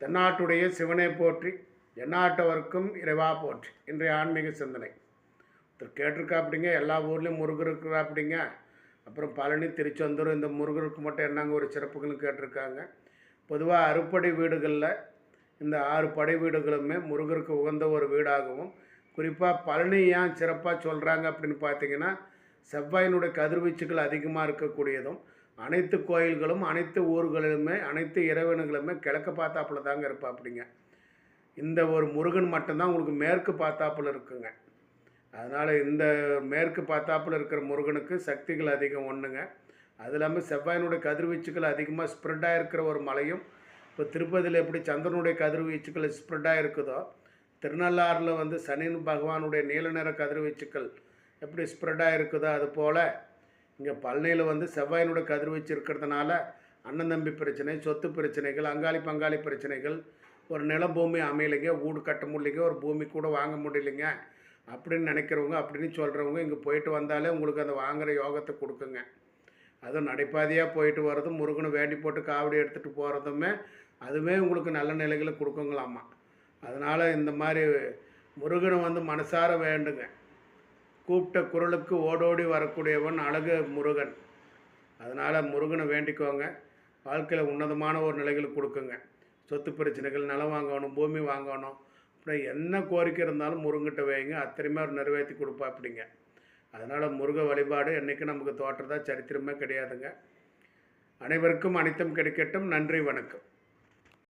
தென்னாட்டுடைய சிவனை போற்றி எந்நாட்டவர்க்கும் இறைவா போற்றி இன்றைய ஆன்மீக சிந்தனை. ஒருத்தர் கேட்டிருக்காப்பிடிங்க எல்லா ஊர்லேயும் முருகர் இருக்கிறாப்பிடிங்க. அப்புறம் பழனி திருச்செந்தூர் இந்த முருகருக்கு மட்டும் என்னங்க ஒரு சிறப்புகள்னு கேட்டிருக்காங்க. பொதுவாக அறுப்படை வீடுகளில் இந்த ஆறு படை வீடுகளுமே முருகருக்கு உகந்த ஒரு வீடாகவும் குறிப்பாக பழனி ஏன் சிறப்பாக சொல்கிறாங்க அப்படின்னு பார்த்தீங்கன்னா செவ்வாயினுடைய கதிர்வீச்சுகள் அதிகமாக இருக்கக்கூடியதும் அனைத்து கோயில்களும் அனைத்து ஊர்களிலுமே அனைத்து இறைவனுங்களுமே கிழக்கு பார்த்தாப்புல தாங்க இருப்பாப்பிடிங்க இந்த ஒரு முருகன் மட்டும்தான் உங்களுக்கு மேற்கு பார்த்தாப்புல இருக்குங்க. அதனால் இந்த மேற்கு பார்த்தாப்புல இருக்கிற முருகனுக்கு சக்திகள் அதிகம் ஒன்றுங்க அது இல்லாமல் செவ்வாயினுடைய கதிர்வீச்சுகள் அதிகமாக ஸ்ப்ரெட்டாக இருக்கிற ஒரு மலையும் இப்போ திருப்பதியில் எப்படி சந்திரனுடைய கதிர்வீச்சுக்கள் ஸ்ப்ரெட்டாக இருக்குதோ திருநள்ளாறில் வந்து சனி பகவானுடைய நீல நிற கதிர்வீச்சுக்கள் எப்படி ஸ்ப்ரெட்டாக இருக்குதோ அது போல் இங்கே பழனியில் வந்து செவ்வாயினோட கதிர்வீச்சு இருக்கிறதுனால அண்ணன் தம்பி பிரச்சனை சொத்து பிரச்சனைகள் அங்காளி பங்காளி பிரச்சனைகள் ஒரு நில பூமி அமையலைங்க வீடு கட்ட முடியலைங்க ஒரு பூமி கூட வாங்க முடியலைங்க. அப்படின்னு நினைக்கிறவங்க அப்படின்னு சொல்கிறவங்க இங்கே போயிட்டு வந்தாலே உங்களுக்கு அந்த வாங்குகிற யோகத்தை கொடுக்குங்க. அதுவும் நடைபாதையாக போயிட்டு வர்றதும் முருகனை வேண்டி போட்டு காவடி எடுத்துகிட்டு போகிறதுமே அதுவே உங்களுக்கு நல்ல நிலைகளை கொடுக்குங்களாமா. அதனால் இந்த மாதிரி முருகனை வந்து மனசார வேண்டுங்க. கூப்பிட்ட குரலுக்கு ஓடோடி வரக்கூடியவன் அழகு முருகன். அதனால் முருகனை வேண்டிக்கோங்க. வாழ்க்கையில் உன்னதமான ஒரு நிலைகளுக்கு கொடுக்குங்க. சொத்து பிரச்சனைகள் நிலம் வாங்கணும் பூமி வாங்கணும். அப்புறம் என்ன கோரிக்கை இருந்தாலும் முருங்கிட்ட வைங்க. அத்தனையுமே அவர் நிறைவேற்றி கொடுப்பா அப்படிங்க அதனால் முருக வழிபாடு என்றைக்கும் நமக்கு தோற்றதா சரித்திரமே கிடையாதுங்க. அனைவருக்கும் அனைத்தும் கிடைக்கட்டும். நன்றி வணக்கம்.